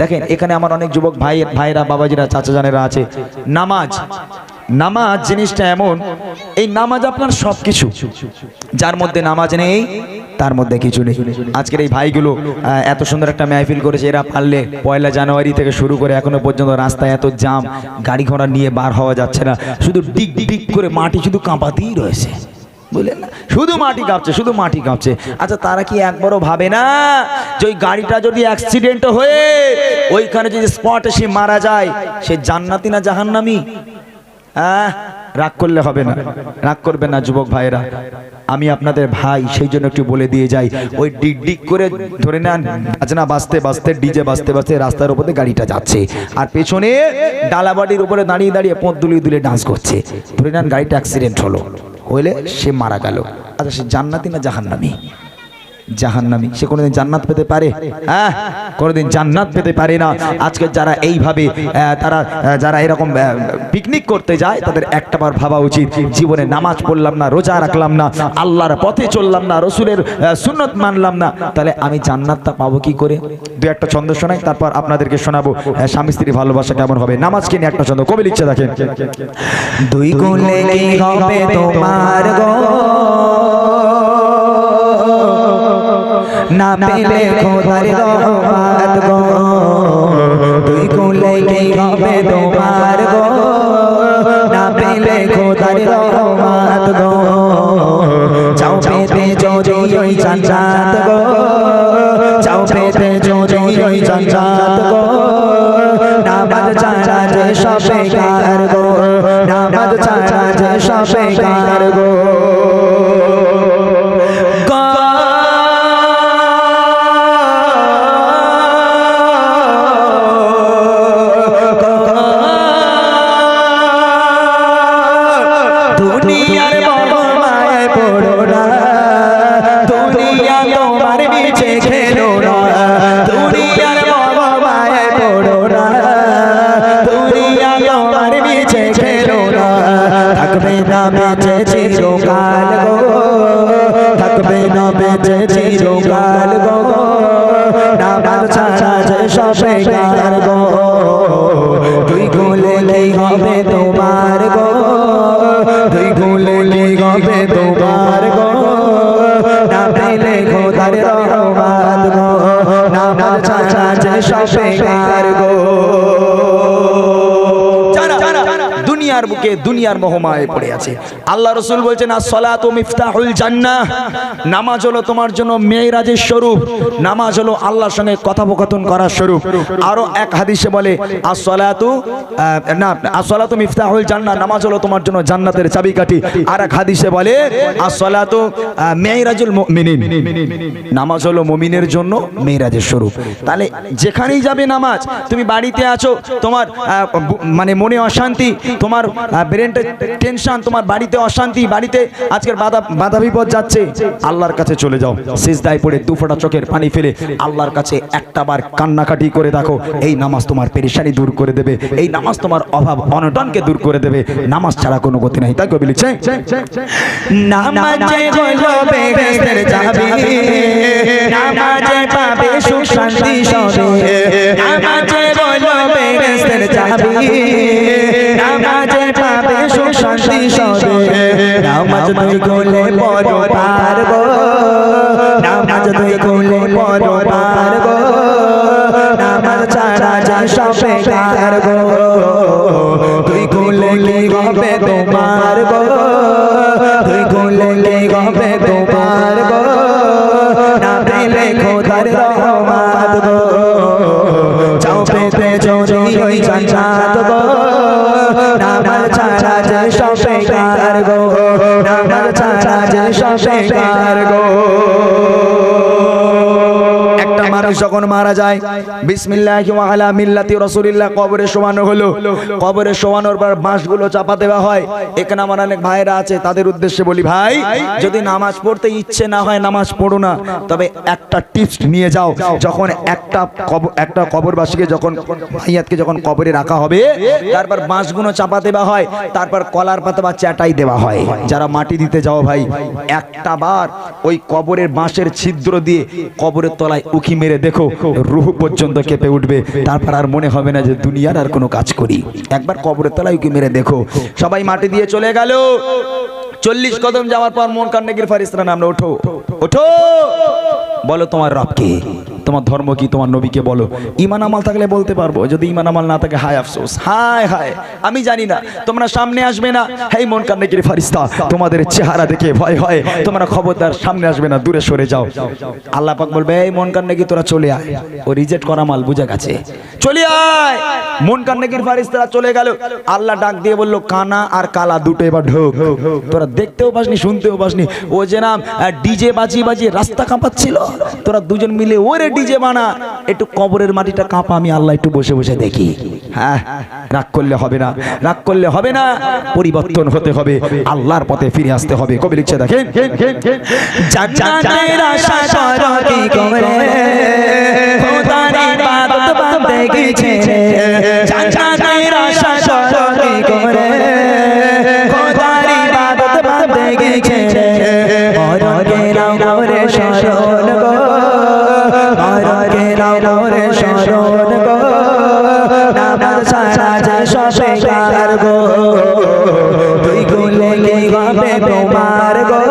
দেখেন, এখানে আমার অনেক যুবক ভাই ভাইরা বাবাজিরা, চাচা জানেরা আছে। নামাজ নামাজ জিনিসটা এমন, এই নামাজ আপনার সব কিছু যার মধ্যে নামাজ নেই, তার মধ্যে কিছু নেই। আজকের এই ভাইগুলো এত সুন্দর একটা মেহফিল করেছে, এরা পারলে পয়লা জানুয়ারি থেকে শুরু করে এখনও পর্যন্ত রাস্তায় এত জাম, গাড়ি ঘোড়া নিয়ে বার হওয়া যাচ্ছে না। শুধু ডিগ ডিগ করে মাটি শুধু কাঁপাতেই রয়েছে। বুঝলেন না। শুধু মাটি কাঁপছে, শুধু মাটি কাঁপছে। আচ্ছা তারা কি একবারও ভাবে না যে ওই গাড়িটা যদি অ্যাক্সিডেন্ট হয়ে ওইখানে যদি স্পটে সে মারা যায়, সে জান্নাতি না জাহান্নামি? হ্যাঁ? রাগ করলে হবে না। রাগ করবে না, যুবক ভাইরা আমি আপনাদের ভাই, সেই জন্য একটু বলে দিয়ে যাই। ওই ডিগ ডিগ করে ধরে নেন। বাজনা বাজতে বাজতে ডিজে বাজতে বাজতে রাস্তার উপরে গাড়িটা যাচ্ছে। আর পেছনে ডালাবাড়ির উপরে দাঁড়িয়ে দাঁড়িয়ে পথ দুলিয়ে দুলিয়ে ডান্স করছে। ধরে নেন গাড়িটা অ্যাক্সিডেন্ট হলো। হইলে সে মারা গেল। আচ্ছা সে জান্নাতি না জাহান্নামি? জাহান্নামি। সে কোনোদিন জান্নাত পেতে পারে? হ্যাঁ কোনোদিন জান্নাত পেতে পারে না। আজকে যারা এইভাবে তারা যারা এরকম পিকনিক করতে যায় তাদের একটাবার ভাবা উচিত। জীবনে নামাজ পড়লাম না রোজা রাখলাম না আল্লাহর পথে চললাম না রসুলের সুন্নত মানলাম না। তাহলে আমি জান্নাতটা পাবো কি করে? দু একটা ছন্দ শোনাই তারপর আপনাদেরকে শোনাবো স্বামী স্ত্রী ভালোবাসা কেমন হবে? নামাজকে নিয়ে একটা ছন্দ? কবি লিখছে দেখেন। দুই কি হবে তোমার গো? না পেলে খোদার রহমত গো। দুই কোলে কি হবে তোমার গো। না পেলে খোদার রহমত গো। চাও পেতে যদি ওই জান্নাত গো। চাও পেতে যদি ওই জান্নাত গো। নামাজ ছাড়া যে সবে কার গো। নামাজ ছাড়া যে সবে কার গো। দুনিয়ার মায় পড়ো না। দুনিয়া তোমার নিচে খেলো না। দুনিয়ার মায় পড়ো না। দুনিয়া তোমার নিচে খেলো না। থাকবে না বেঁচে চিরকাল গো। থাকবে না বেঁচে চিরকাল গো। নামাজ ছাড়া যে সবে গো নামাজ ছাড়া যে না না গো দুনিয়ার বুকে দুনিয়ার মহমায় পড়ে আছে। আল্লাহ রসুল বলছেন আসসালাতু মিফতাহুল জান্নাহ। নামাজ হলো তোমার জন্য মেয়েরাজের স্বরূপ। নামাজ হলো আল্লাহর সঙ্গে কথোপকথন করার স্বরূপ। আরও এক হাদিসে বলে আসসালাতু আহ, না আসসালাতু মিফতাহুল জান্নাহ। নামাজ হলো তোমার জন্য জান্নাতের চাবিকাঠি। আর এক হাদিসে বলে আসসালাতু আহ, মেয়েরাজুল মুমিনিন। নামাজ হলো মুমিনের জন্য মেয়েরাজের স্বরূপ। তাহলে যেখানেই যাবে নামাজ তুমি বাড়িতে আছো তোমার মানে মনে অশান্তি তোমার ব্রেনটে টেনশন তোমার বাড়িতে অশান্তি, বাড়িতে আজকের বাধা বাধা বিপদ যাচ্ছে। আল্লাহর কাছে চলে যাও, সিজদায় পড়ে দুফোটা চোখের পানি ফেলে আল্লাহর কাছে একটা বার কান্নাকাটি করে দেখো। এই নামাজ তোমার পেরেশানি দূর করে দেবে, এই নামাজ তোমার অভাব, অনটনকে দূর করে দেবে। নামাজ ছাড়া কোনো গতি নাই, তাই কবি লিখছে? নামাজে হলো বেহেশতের চাবি, নামাজে পাবে সুখ শান্তি সবে, নামাজে হলো বেহেশতের চাবি, নামাজে সবে। নামাজ তুই কোলে পড়ো পার গো নামাজ তুই কোলে পড়ো যে সবে কার গো। একটা মানুষ যখন মারা যায়, বিসমিল্লাহ আলা মিল্লাতি রাসূলিল্লাহ, কবরে শোয়ানো হলো। কবরে শোয়ানোর পর বাঁশগুলো চাপা দেওয়া হয়। এখানে আমার অনেক ভাইরা আছে, তাদের উদ্দেশ্যে বলি, ভাই, যদি নামাজ পড়তে ইচ্ছে না হয়, নামাজ পড়ো না। তবে একটা টিপস নিয়ে যাও, যখন একটা একটা কবরবাসীকে যখন, ভাইয়াতকে যখন কবরে রাখা হবে, তারপর বাঁশগুলো চাপা দেওয়া হয়, তারপর কলার পাতা বা চ্যাটাই দেওয়া হয়। যারা মাটি দিতে যাও, ভাই, একটা বার ওই কবরের বাঁশের ছিদ্র দিয়ে কবরের তলায় উকি মেরে দেখো। রুহ পর্যন্ত কেঁপে উঠবে। তারপর আর মনে হবে না যে দুনিয়ার আর কোনো কাজ করি। একবার কবরের তলায় কি মেরে দেখো। সবাই মাটি দিয়ে চলে গেল। চল্লিশ কদম যাওয়ার পর মন কান্নাগির ফারিস্তারা নামলো ওঠো। ওঠো! বলো তোমার রবকে তোমার ধর্ম কি, তোমার নবীকে বলো। ইমান আমাল থাকলে বলতে পারব, যদি ইমান আমাল না থাকে, হায় আফসোস, হায় হায়, আমি জানি না, তোমরা সামনে আসবে না। হেই মন কান্নাগির ফারিস্তা, তোমাদের চেহারা দেখে ভয় হয়, তোমরা খবরদার, সামনে আসবে না, দূরে সরে যাও। আল্লাহ পাক বলবে, এই মন কান্নাগি তোরা চলে আয়। ও রিজেক্ট করা মাল বুঝে গেছে। চলে আয়! মন কান্নাগির ফারিস্তারা চলে গেল। আল্লাহ ডাক দিয়ে বলল, কানা আর কালা দুটো এবার ঢোক। তোরা দেখতেও পাসনি, শুনতেও পাসনি। ও যে নাম ডিজে বাজিয়ে বাজিয়ে রাস্তা কাঁপাচ্ছিল। তোরা দুজন মিলে ওরে ডিজে বানা, একটু কবরের মাটিটা কাঁপা, আমি আল্লাহ একটু বসে বসে দেখি। হ্যাঁ রাগ করলে হবে না, রাগ করলে হবে না, পরিবর্তন হতে হবে, আল্লাহর পথে ফিরে আসতে হবে। কবি লিখছে, দেখেন। জান্নাতের গাবে তোমার গো,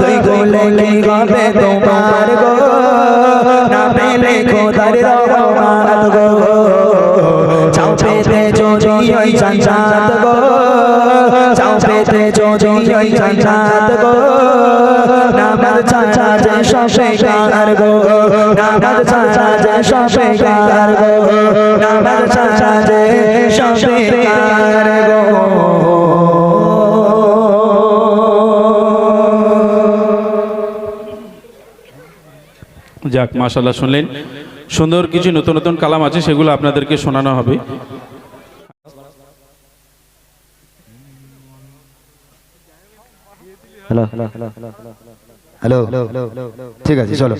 তুই গুলে কি গাবে তোমার গো? না পেলে খোদার রহমত গো। চাও পেতে যদি ওই জান্নাত গো। চাও পেতে ওই জান্নাত গো। নামাজ ছাড়া যে সবে কার গো। নামাজ ছাড়া যে সবে কার গো। নামাজ ছাড়া যে সবে কার যাক মাশাল্লাহ শুনলেন। সুন্দর কিছু নতুন নতুন কালাম আছে সেগুলো আপনাদেরকে শোনানো হবে। হ্যালো ঠিক আছে চলো।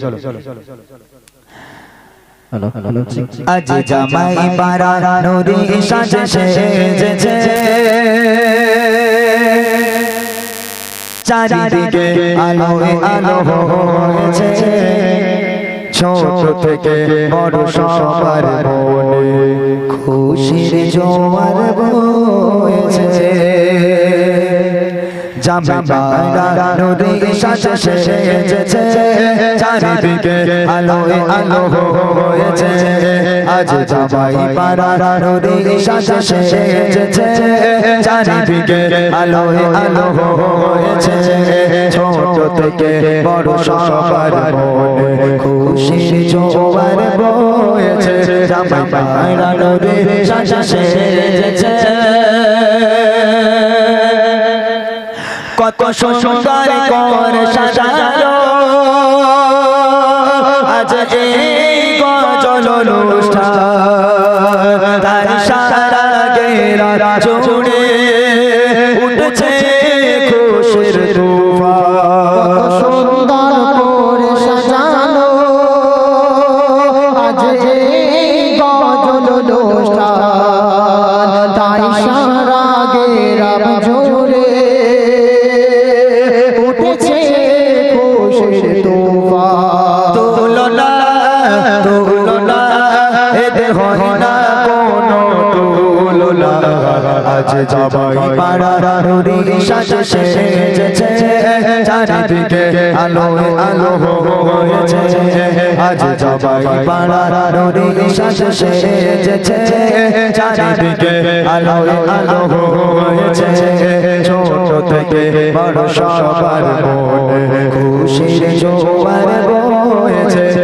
আজ জামাই পারা নুরি সাজে সেজেছে। চারিদিকে আলো আলো হয়েছে। ছোট থেকে বড় সবার মনে খুশির জোয়ার বয়েছে জামাই পারা নুরি সাজে সেজেছে, চারিদিকে আলো আলো হয়েছে। আজ জামাই পারা নুরি সাজে সেজেছে, চারিদিকে আলো আলো হয়েছে। ছোট থেকে বড় সবার মনে খুশির জোয়ার বয়েছে। জামাই পারা নুরি সাজে সেজেছে। কত সুন্দর করে সাজালো। কোনো তুলনা আজ যাবাই পাড়ার সাজে সেজেছে, চারিদিকে আলো আলো হয়েছে। আজ যাবাই পাড়ার সাজে সেজেছে, চারিদিকে আলো আলো হয়েছে। ছোট থেকে বড় সবার মনে খুশির জোয়ার বয়েছে।